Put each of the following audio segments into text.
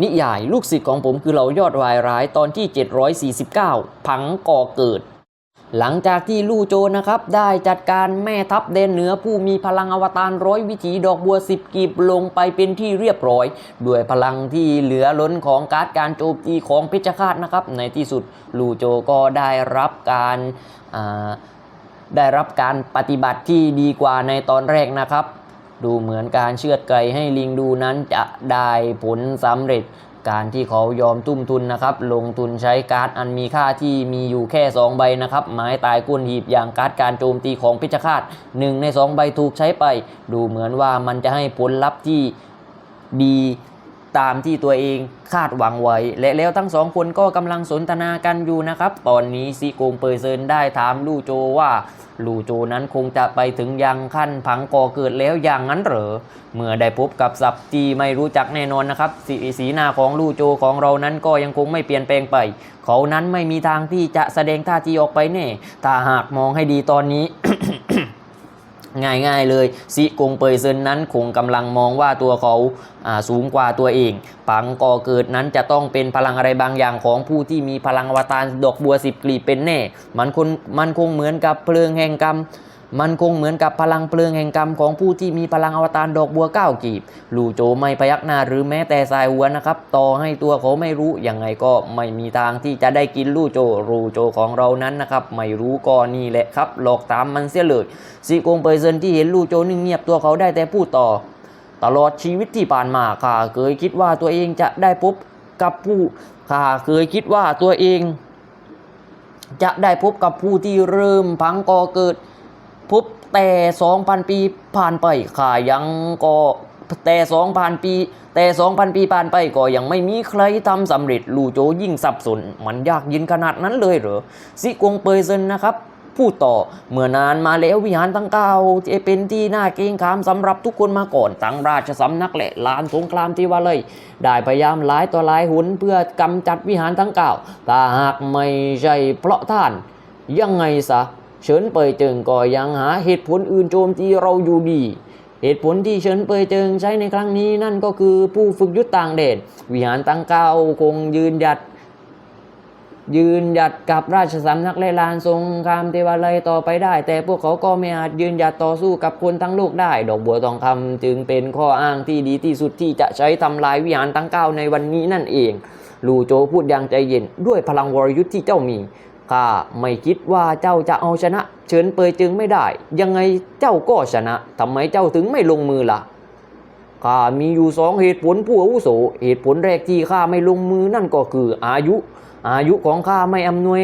นิยายลูกศิษย์ของผมคือเหล่ายอดวายร้ายตอนที่ 749 ผังก่อเกิด หลังจากที่ลู่โจนะครับ ได้จัดการแม่ทัพแดนเหนือผู้มีพลังอวตารร้อยวิถีดอกบัวสิบกีบลงไปเป็นที่เรียบร้อย ด้วยพลังที่เหลือล้นของการ์ดการโจมตีของเพชฌฆาตนะครับ ในที่สุดลู่โจก็ได้รับการได้รับการปฏิบัติที่ดีกว่าในตอนแรกนะครับ ดูเหมือนการเชือดไก่ให้ลิงดูนั้นจะได้ผลสำเร็จ การที่เขายอมตุ้มทุนนะครับ ลงทุนใช้การ์ดอันมีค่าที่มีอยู่แค่ 2 ใบนะครับไม้ตายก้นหีบอย่างการ์ดการโจมตีของพิชคาตหนึ่งใน 2 ใบถูกใช้ไป ดูเหมือนว่ามันจะให้ผลลัพธ์ที่ดี ตามที่ตัวเองคาดหวังไว้ และแล้วทั้งสองคนก็กำลังสนทนากันอยู่นะครับ ตอนนี้ซีโกงเปอร์เซินได้ถามลู่โจว่าลู่โจนั้นคงจะไปถึงยังขั้นผังก่อเกิดแล้วอย่างนั้นเหรอ เมื่อได้พบกับสับที่ไม่รู้จักแน่นอนนะครับสีสีหน้าของลู่โจของเรานั้นก็ยังคงไม่เปลี่ยนแปลงไป เขานั้นไม่มีทางที่จะแสดงท่าทีออกไปแน่ ถ้าหากมองให้ดีตอนนี้ ง่ายๆเลยซิกงเปยเซินนั้นคงกำลังมองว่าตัวเขาาสูงกว่าตัวเองปังก่อเกิดนั้นจะต้องเป็นพลังอะไรบางอย่างของผู้ที่มีพลังวตารดอกบัวสิบกลีบเป็นแน่ มันคงมันคงเหมือนกับเพลิงแห่งกรรม มันคงเหมือนกับพลังเพลิงแห่งกรรมของผู้ที่มีพลังอวตารดอกบัวเก้ากีบ ลู่โจไม่พยักหน้าหรือแม้แต่สายหัวนะครับ ต่อให้ตัวเขาไม่รู้ยังไงก็ไม่มีทางที่จะได้กินลู่โจลูโจของเรานั้นนะครับไม่รู้ก็นี่แหละครับ หลอกตามมันเสียเลยซีกงเปอร์เซนที่เห็นลู่โจนิ่งเงียบตัวเขาได้แต่พูดต่อ ตลอดชีวิตที่ผ่านมาข้าเคยคิดว่าตัวเองจะได้พบกับผู้ข้าเคยคิดว่าตัวเอง จะได้พบกับผู้ที่เริ่มพังก่อเกิด พบแต่ 2,000 ปีผ่านไปข้ายังก็แต่2,000 ปี แต่ 2,000 ปีผ่านไปก็ยังไม่มีใครทำสำเร็จลู่โจยิ่งสับสน มันยากยินขนาดนั้นเลยเหรอซิกงเปยเซนนะครับพูดต่อเมื่อนานมาแล้ววิหารทั้งเก้าจะเป็นที่น่าเกรงขามสำหรับทุกคนมาก่อนทั้งราชสำนักและลานสงครามที่ว่าเลย ได้พยายามหลายต่อหลายหนเพื่อกำจัดวิหารทั้งเก้าแต่หากไม่ใช่เพราะท่านยังไงซะ เฉินเปยเจิงก็ยังหาเหตุผลอื่นโจมตีเราอยู่ดี เหตุผลที่เฉินเปยเจิงใช้ในครั้งนี้นั่นก็คือผู้ฝึกยุทธต่างแดนวิหารตั้งเก้าคงยืนหยัด ยืนหยัดกับราชสำนักแลลานทรงครามเทวาลัยต่อไปได้ แต่พวกเขาก็ไม่อาจยืนหยัดต่อสู้กับคนทั้งโลกได้ ดอกบัวทองคำจึงเป็นข้ออ้างที่ดีที่สุดที่จะใช้ทำลายวิหารตั้งเก้าในวันนี้นั่นเองลูโจพูดอย่างใจเย็นด้วยพลังวรยุทธ์ที่เจ้ามี ข้าไม่คิดว่าเจ้าจะเอาชนะ เฉินเปยจึงไม่ได้ ยังไงเจ้าก็ชนะทำไมเจ้าถึงไม่ลงมือล่ะข้ามีอยู่สองเหตุผลผู้อาวุโส เหตุผลแรกที่ข้าไม่ลงมือนั่นก็คืออายุ อายุของข้าไม่อำนวย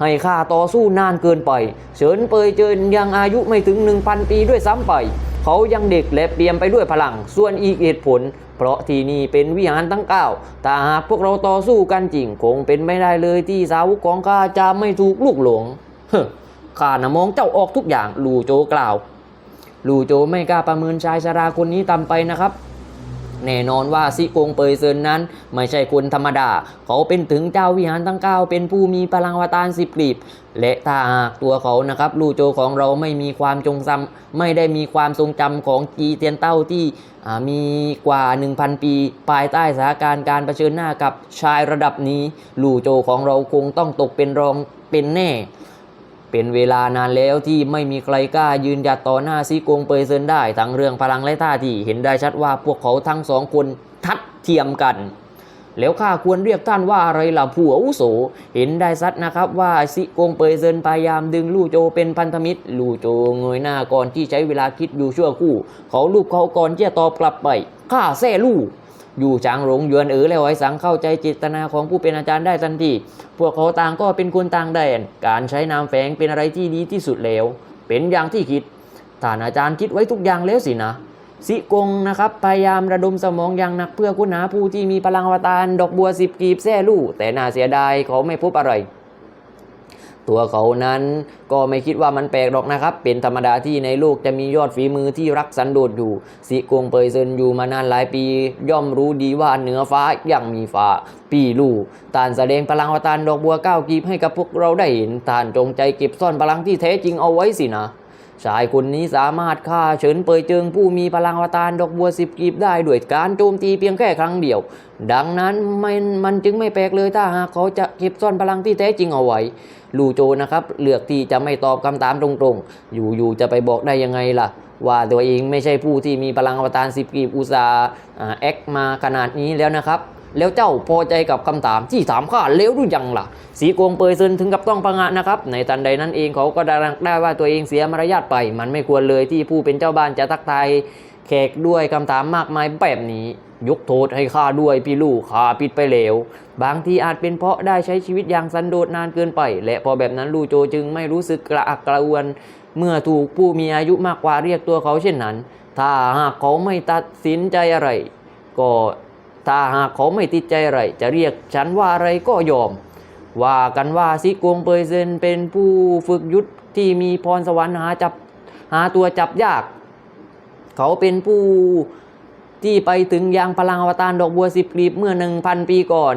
ให้ข้าต่อสู้นานเกินไป เฉินเปยเจินยังอายุไม่ถึง1,000ปีด้วยซ้ำไป เขายังเด็กและเปี่ยมไปด้วยพลัง ส่วนอีกเหตุผล เพราะที่นี่เป็นวิหารทั้งเก้าถ้าหากพวกเราต่อสู้กันจริงคงเป็นไม่ได้เลยที่สาวกของข้าจะไม่ถูกลูกหลงเฮข้านะมองเจ้าออกทุกอย่าง ลูโจกล่าว ลูโจไม่กล้าประเมินชายชราคนนี้ต่ำไปนะครับ แน่นอนว่าซิกงเปยเซินนั้น ไม่ใช่คนธรรมดา เขาเป็นถึงเจ้าวิหารทั้งเก้าเป็นผู้มีพลังวตารสิบกลีบ และถ้าหากตัวเขานะครับลูโจของเราไม่มีความจงจำไม่ได้มีความทรงจำของจีเตียนเต้าที่มีกว่า 1,000 ปี ภายใต้สถานการณ์การเผชิญหน้ากับชายระดับนี้ ลูโจของเราคงต้องตกเป็นรองเป็นแน่ เป็นเวลานานแล้วที่ไม่มีใครกล้ายืนหยัดต่อหน้าซีกงเปยเซินได้ ทั้งเรื่องพลังและท่าทีเห็นได้ชัดว่าพวกเขาทั้งสองคนทัดเทียมกัน แล้วข้าควรเรียกท่านว่าอะไรล่ะผู้อาวุโส เห็นได้ชัดนะครับว่าซิกงเปยเซินพยายามดึงลู่โจเป็นพันธมิตร ลู่โจเงยหน้าก่อนที่ใช้เวลาคิดอยู่ชั่วครู่ เขาลูบเขาก่อนที่จะตอบกลับไปข้าแซ่ลู่ อยู่จางหลงยวนเอ๋อและไอ้สังเข้าใจจิตนาของผู้เป็นอาจารย์ได้ทันทีพวกเขาต่างก็เป็นคนต่างแดน การใช้นามแฝงเป็นอะไรที่ดีที่สุดแล้ว เป็นอย่างที่คิดท่านอาจารย์คิดไว้ทุกอย่างแล้วสินะสิกงนะครับพยายามระดมสมองอย่างหนักเพื่อค้นหาผู้ที่มีพลังวตารดอกบัวสิบกีบแซ่ลู่แต่น่าเสียดายเขาไม่พบอะไร ตัวเขานั้นก็ไม่คิดว่ามันแปลกหรอกนะครับ เป็นธรรมดาที่ในโลกจะมียอดฝีมือที่รักสันโดษอยู่สิกงเปยเซินอยู่มานานหลายปี ย่อมรู้ดีว่าเหนือฟ้ายังมีฟ้า ปีลู่ตานแสดงพลังอวตารดอกบัวเก้ากีบให้กับพวกเราได้เห็นตานจงใจเก็บซ่อนพลังที่แท้จริงเอาไว้สินะ ชายคนนี้สามารถฆ่าเฉินเปยเจิงผู้มีพลังอวตารดอกบัวสิบกีบได้ด้วยการโจมตีเพียงแค่ครั้งเดียว ดังนั้นมันมันจึงไม่แปลกเลยถ้าหากเขาจะเก็บซ่อนพลังที่แท้จริงเอาไว้ลูโจนะครับเลือกที่จะไม่ตอบคำถามตรงๆ อยู่ๆจะไปบอกได้ยังไงล่ะ ว่าตัวเองไม่ใช่ผู้ที่มีพลังอวตารสิบกีบอุตสาห์อ่าแอคมาขนาดนี้แล้วนะครับ แล้วเจ้าพอใจกับคำถามที่ถามข้าแล้วหรือยังล่ะ สีโกงเปยเซินถึงกับต้องพังะนะครับ ในทันใดนั้นเองเขาก็ได้รักได้ว่าตัวเองเสียมารยาทไป มันไม่ควรเลยที่ผู้เป็นเจ้าบ้านจะทักทายแขกด้วยคำถามมากมายแบบนี้ยกโทษให้ข้าด้วยพี่ลูกข้าผิดไปแล้ว บางทีอาจเป็นเพราะได้ใช้ชีวิตอย่างสันโดษนานเกินไป และพอแบบนั้นลูโจจึงไม่รู้สึกกระอักกระอ่วน เมื่อถูกผู้มีอายุมากกว่าเรียกตัวเขาเช่นนั้น ถ้าหากเขาไม่ตัดสินใจอะไร ก็ ถ้าหากเขาไม่ติดใจอะไรจะเรียกฉันว่าอะไรก็ยอม ว่ากันว่าซิกงเปยเซนเป็นผู้ฝึกยุทธที่มีพรสวรรค์หาจับหาตัวจับยาก เขาเป็นผู้ที่ไปถึงยังพลังอวตารดอกบัวสิบกลีบเมื่อ 1,000 ปีก่อน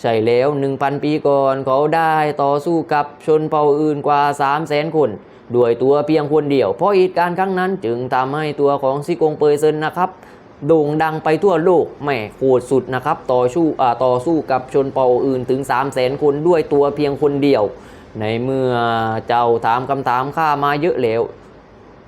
ใช่แล้ว 1,000 ปีก่อน เขาได้ต่อสู้กับชนเผ่าอื่นกว่า 300,000 คนด้วยตัวเพียงคนเดียว เพราะเหตุการณ์ครั้งนั้นจึงทำให้ตัวของซิกงเปยเซนนะครับ โด่งดังไปทั่วโลกแหม่โหดสุดนะครับ ต่อสู้อ่าต่อสู้กับชนเผ่าอื่นถึง 3 0 0 0 0 0 คนด้วยตัวเพียงคนเดียว ในเมื่อเจ้าถามคำถามข้ามาเยอะแล้ว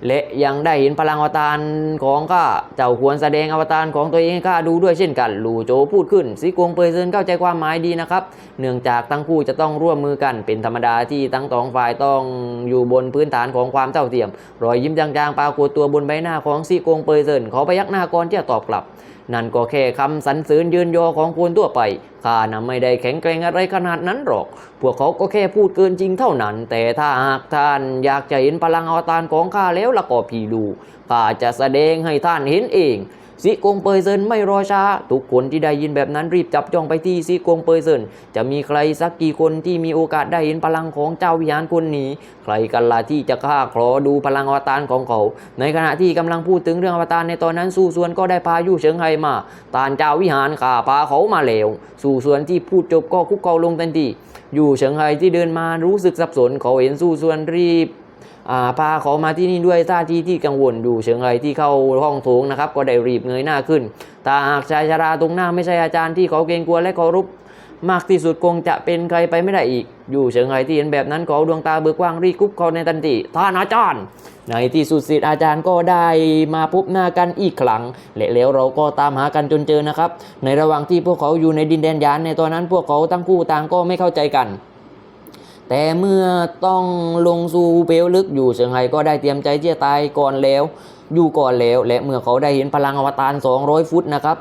และยังได้เห็นพลังอวตารของข้าเจ้าควรแสดงอวตารของตัวเองให้ข้าดูด้วยเช่นกันลู่โจพูดขึ้นซิกวงเปยเซินเข้าใจความหมายดีนะครับ เนื่องจากทั้งคู่จะต้องร่วมมือกันเป็นธรรมดาที่ทั้งสองฝ่ายต้องอยู่บนพื้นฐานของความเท่าเทียม รอยยิ้มจางๆปรากฏตัวบนใบหน้าของซิกวงเปยเซินเขาพยักหน้าก่อนที่จะตอบกลับ นั่นก็แค่คำสรรเสริญยืนยอของคนทั่วไปข้านะไม่ได้แข็งแกร่งอะไรขนาดนั้นหรอก พวกเขาก็แค่พูดเกินจริงเท่านั้น แต่ถ้าหากท่านอยากจะเห็นพลังอวตารของข้าแล้วละก็พี่ดูข้าจะแสดงให้ท่านเห็นเอง ซิกงเปยเซินไม่รอช้า ทุกคนที่ได้ยินแบบนั้นรีบจับจ้องไปที่ซิกงเปยเซินจะมีใครสักกี่คนที่มีโอกาสได้เห็นพลังของเจ้าวิหารคนนี้ ใครกันล่ะที่จะกล้าขอดูพลังอวตารของเขา ในขณะที่กำลังพูดถึงเรื่องอวตารในตอนนั้นสู้ส่วนก็ได้พายู่เฉิงไฮมาตานเจ้าวิหารข่าพาเขามาแล้วสู้ส่วนที่พูดจบก็คุกเข่าลงทันทีอยู่เฉิงไฮที่เดินมารู้สึกสับสนเขาเห็นสู้ส่วนรีบ พาเขามาที่นี่ด้วยท่าทีที่กังวลดูเฉิงไฮที่เข้าห้องโถงนะครับ ก็ได้รีบเงยหน้าขึ้นถ้าหากชายชราตรงหน้าไม่ใช่อาจารย์ที่เขาเกรงกลัวและเคารพมากที่สุดคงจะเป็นใครไปไม่ได้อีก อยู่เฉิงไฮที่เห็นแบบนั้นเขาดวงตาเบิกกว้างรีบคุบเขาในทันทีท่านอาจารย์ ในที่สุดสิทธิ์อาจารย์ก็ได้มาพบหน้ากันอีกครั้งและแล้วเราก็ตามหากันจนเจอนะครับ ในระหว่างที่พวกเขาอยู่ในดินแดนยานในตอนนั้นพวกเขาทั้งคู่ต่างก็ไม่เข้าใจกัน แต่เมื่อต้องลงสู่เปลวลึกอยู่เฉิงไฮก็ได้เตรียมใจที่จะตายก่อนแล้ว อยู่ก่อนแล้ว และเมื่อเขาได้เห็นพลังอวตาร 200 ฟุตนะครับ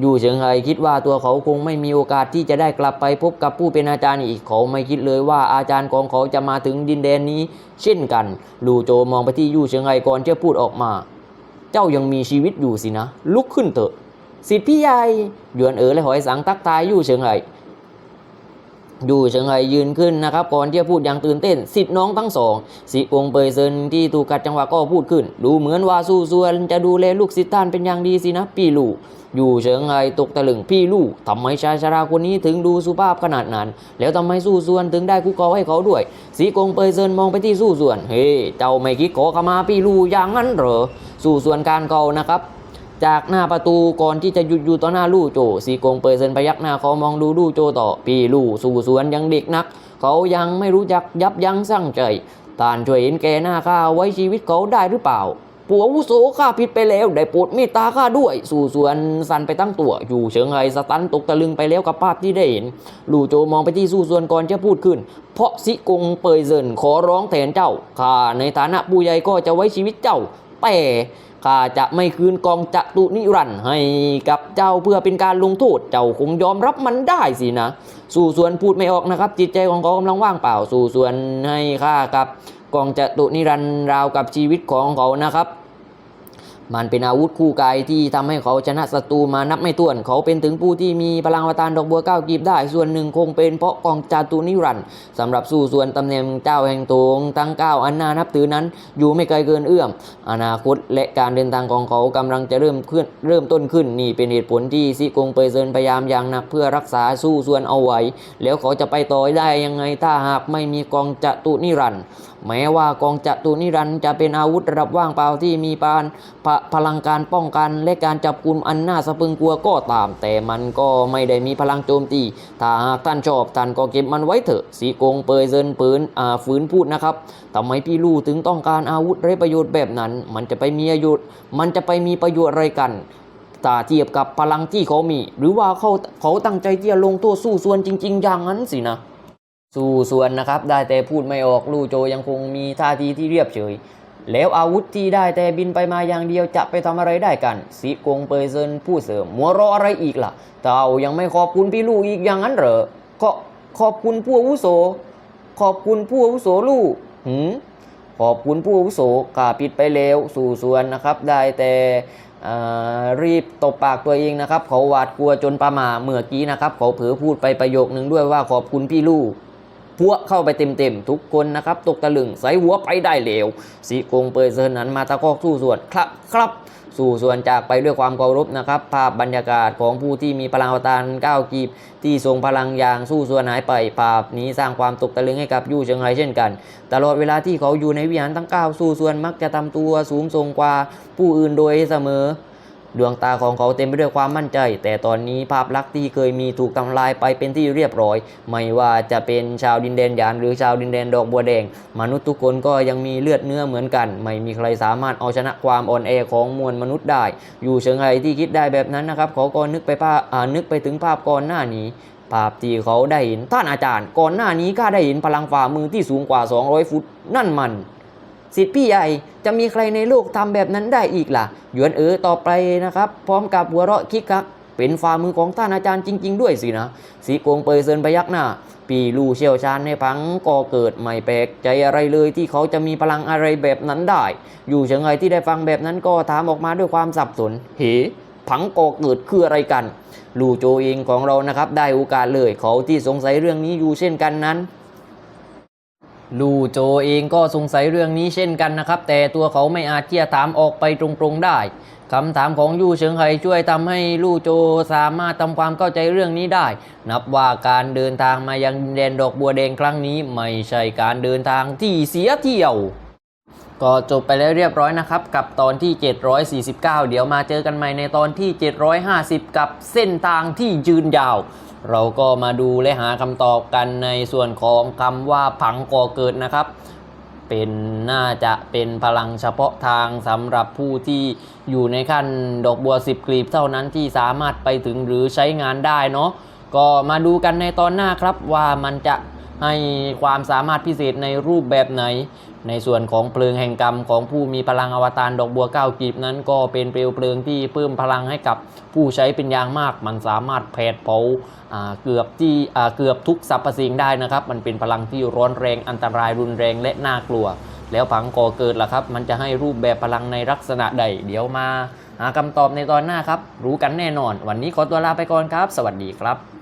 อยู่เฉิงไฮคิดว่าตัวเขาคงไม่มีโอกาสที่จะได้กลับไปพบกับผู้เป็นอาจารย์อีกเขาไม่คิดเลยว่าอาจารย์ของเขาจะมาถึงดินแดนนี้ เช่นกัน ลูโจมองไปที่ยู่เฉิงไฮก่อนจะพูดออกมา เจ้ายังมีชีวิตอยู่สินะ ลุกขึ้นเถอะ สิทธิพี่ใหญ่หยวนเอ๋อและหอยสังทักทายยู่เฉิงไฮ อยู่เฉิงไห่ยืนขึ้นนะครับก่อนที่จะพูดอย่างตื่นเต้นสิทธิ์น้องทั้งสองสิองเปยเซินที่ถูกกัดจังหวะก็พูดขึ้น ดูเหมือนว่าสู้ส่วนจะดูแลลูกศิษย์ท่านเป็นอย่างดีสินะพี่ลู่อยู่เฉิงไห่ตกตะลึงพี่ลู่ทำไมชายชราคนนี้ถึงดูสุภาพขนาดนั้น แล้วทำไมสู้ส่วนถึงได้คุกเข่าให้เขาด้วยสีกงเปยเซินมองไปที่สู้ส่วนเฮ้เจ้าไม่คิดขอขมาพี่ลู่อย่างนั้นเหรอสู้ส่วนการเก่านะครับ จากหน้าประตูก่อนที่จะหยุดอยู่ต่อหน้าลู่โจสีกงเปยเซนพยักหน้าเขามองดูลู่โจต่อพี่ลู่สู่สวนยังเด็กนัก เขายังไม่รู้จักยับยั้งชั่งใจทานช่วยเห็นแก่หน้าข้าไว้ชีวิตเขาได้หรือเปล่าผัวอาวุโสข้าผิดไปแล้ว ได้โปรดเมตตาข้าด้วย สู่สวนสันไปตั้งตัว อยู่เฉิงไฮสตันตกตะลึงไปแล้วกับภาพที่ได้เห็น ลู่โจมองไปที่สู่สวนก่อนจะพูดขึ้น เพราะสิกงเปยเซินขอร้องแทนเจ้าข้าในฐานะผู้ใหญ่ก็จะไว้ชีวิตเจ้า แต่ข้าจะไม่คืนกองจตุนิรันต์ให้กับเจ้าเพื่อเป็นการลงโทษเจ้าคงยอมรับมันได้สินะ สู่ส่วนพูดไม่ออกนะครับ จิตใจของเขากำลังว่างเปล่า สู่ส่วนให้ข้ากับกองจตุนิรันต์ราวกับชีวิตของเขานะครับ มันเป็นอาวุธคู่กายที่ทำให้เขาชนะศัตรูมานับไม่ถ้วน เขาเป็นถึงผู้ที่มีพลังวตารดอกบัวเก้ากีบได้ ส่วนหนึ่งคงเป็นเพราะกองจาตุนิรันดร์สำหรับสู้ส่วนตำแหน่งเจ้าแห่งโถงทั้งเก้าอันนานับถือนั้น อยู่ไม่ไกลเกินเอื้อม อนาคตและการเดินทางของเขากำลังจะเริ่มขึ้นเริ่มต้นขึ้นนี่เป็นเหตุผลที่ซิกงเปยเซินพยายามอย่างหนักเพื่อรักษาสู้ส่วนเอาไว้ แล้วเขาจะไปต่อได้ยังไงถ้าหากไม่มีกองจตุนิรันต์แม้ว่ากองจตุนิรันต์จะเป็นอาวุธระดับว่างเปล่าที่มีปานพพลังการป้องกัน และการจับกุมอันน่าสะพึงกลัวก็ตาม แต่มันก็ไม่ได้มีพลังโจมตี ถ้าหากท่านชอบท่านก็เก็บมันไว้เถอะ สีกงเปยเซินปืนอ่าฝืนพูดนะครับทำไมพี่ลู่ถึงต้องการอาวุธไรประโยชน์แบบนั้น มันจะไปมีประโยชน์มันจะไปมีประโยชน์อะไรกันตาเทียบกับพลังที่เขามี หรือว่าเขาเขาตั้งใจที่จะลงโทษสู้ส่วนจริง ๆ อย่างนั้นสินะ สู้ส่วนนะครับ ได้แต่พูดไม่ออกลู่โจยังคงมีท่าทีที่เรียบเฉย แล้วอาวุธที่ได้แต่บินไปมาอย่างเดียวจะไปทำอะไรได้กันสีกงเปยเซินผู้เสริมมัวรออะไรอีกล่ะเต่ายังไม่ขอบคุณพี่ลู่อีกอย่างนั้นเหรอก็ขอบคุณผู้อาวุโส ขอบคุณผู้อาวุโสลู่หืมขอบคุณผู้อาวุโสกาปิดไปแล้วสู่ส่วนนะครับ ได้แต่อ่ารีบตบปากตัวเองนะครับ เขาหวาดกลัวจนประมาเมื่อกี้นะครับ เขาเผลอพูดไปประโยคนึงด้วยว่าขอบคุณพี่ลู่ พวกเข้าไปเต็มๆทุกคนนะครับ ตกตะลึงใส่หัวไปได้เลวสีกงเปยเซินนั้นมาตะคอกสู้ส่วนครับครับสู่ส่วนจากไปด้วยความเคารพนะครับ ภาพบรรยากาศของผู้ที่มีพลังอวตารก้าวกีบ ที่ทรงพลังอย่างสู้ส่วนหายไป ภาพนี้สร้างความตกตะลึงให้กับยู่เชิงไรเช่นกัน ตลอดเวลาที่เขาอยู่ในวิหารทั้ง9สู้ส่วนมักจะทำตัวสูงส่งกว่าผู้อื่นโดยเสมอ ดวงตาของเขาเต็มไปด้วยความมั่นใจ แต่ตอนนี้ภาพลักษณ์ที่เคยมีถูกทำลายไปเป็นที่เรียบร้อย ไม่ว่าจะเป็นชาวดินแดนหยานหรือชาวดินแดนดอกบัวแดง มนุษย์ทุกคนก็ยังมีเลือดเนื้อเหมือนกัน ไม่มีใครสามารถเอาชนะความอ่อนแอของมวลมนุษย์ได้ อยู่เชิงไรที่คิดได้แบบนั้นนะครับเขาก็นึกไปภาพอนึกไปถึงภาพก่อนหน้านี้ภาพที่เขาได้เห็นท่านอาจารย์ ก่อนหน้านี้ข้าได้เห็นพลังฝ่ามือที่สูงกว่า 200 ฟุต นั่นมัน สิทธิ์พี่ใหญ่จะมีใครในโลกทำแบบนั้นได้อีกล่ะ หยวนเอ๋อต่อไปนะครับ พร้อมกับหัวเราะคิกคักเป็นฝ่ามือของท่านอาจารย์จริง ๆ ด้วยสินะ สีโกงเปยเซินพยักหน้า ปีลู่เชี่ยวชาญในพังก็เกิดไม่แปลกใจอะไรเลยที่เขาจะมีพลังอะไรแบบนั้นได้ อยู่เฉยไงที่ได้ฟังแบบนั้นก็ถามออกมาด้วยความสับสน เหพังก่อเกิดคืออะไรกัน ลู่โจเองของเรานะครับได้โอกาสเลยเขาที่สงสัยเรื่องนี้อยู่เช่นกันนั้น ลู่โจเองก็สงสัยเรื่องนี้เช่นกันนะครับ แต่ตัวเขาไม่อาจที่จะถามออกไปตรงๆได้คำถามของยู่เฉิงไห่ช่วยทำให้ลู่โจสามารถทำความเข้าใจเรื่องนี้ได้ นับว่าการเดินทางมายังดินแดนดอกบัวแดงครั้งนี้ ไม่ใช่การเดินทางที่เสียเที่ยว ก็จบไปแล้วเรียบร้อยนะครับ กับตอนที่ 749 เดี๋ยวมาเจอกันใหม่ในตอนที่ 750 กับเส้นทางที่ยืนยาว เราก็มาดูและหาคำตอบกันในส่วนของคำว่าผังก่อเกิดนะครับ เป็นน่าจะเป็นพลังเฉพาะทางสำหรับผู้ที่อยู่ในขั้นดอกบัว 10 กลีบเท่านั้นที่สามารถไปถึงหรือใช้งานได้เนาะก็มาดูกันในตอนหน้าครับว่ามันจะ ให้ความสามารถพิเศษในรูปแบบไหน ในส่วนของเพลิงแห่งกรรมของผู้มีพลังอวตารดอกบัวเก้ากีบนั้น ก็เป็นเปลวเพลิงที่เพิ่มพลังให้กับผู้ใช้เป็นอย่างมาก มันสามารถแผดเผาาเกือบที่เกือบทุกสรรพสิ่งได้นะครับ มันเป็นพลังที่ร้อนแรงอันตรายรุนแรงและน่ากลัว แล้วผังก่อเกิดล่ะครับ มันจะให้รูปแบบพลังในลักษณะใด เดี๋ยวมาหาคำตอบในตอนหน้าครับ รู้กันแน่นอน วันนี้ขอตัวลาไปก่อนครับ สวัสดีครับ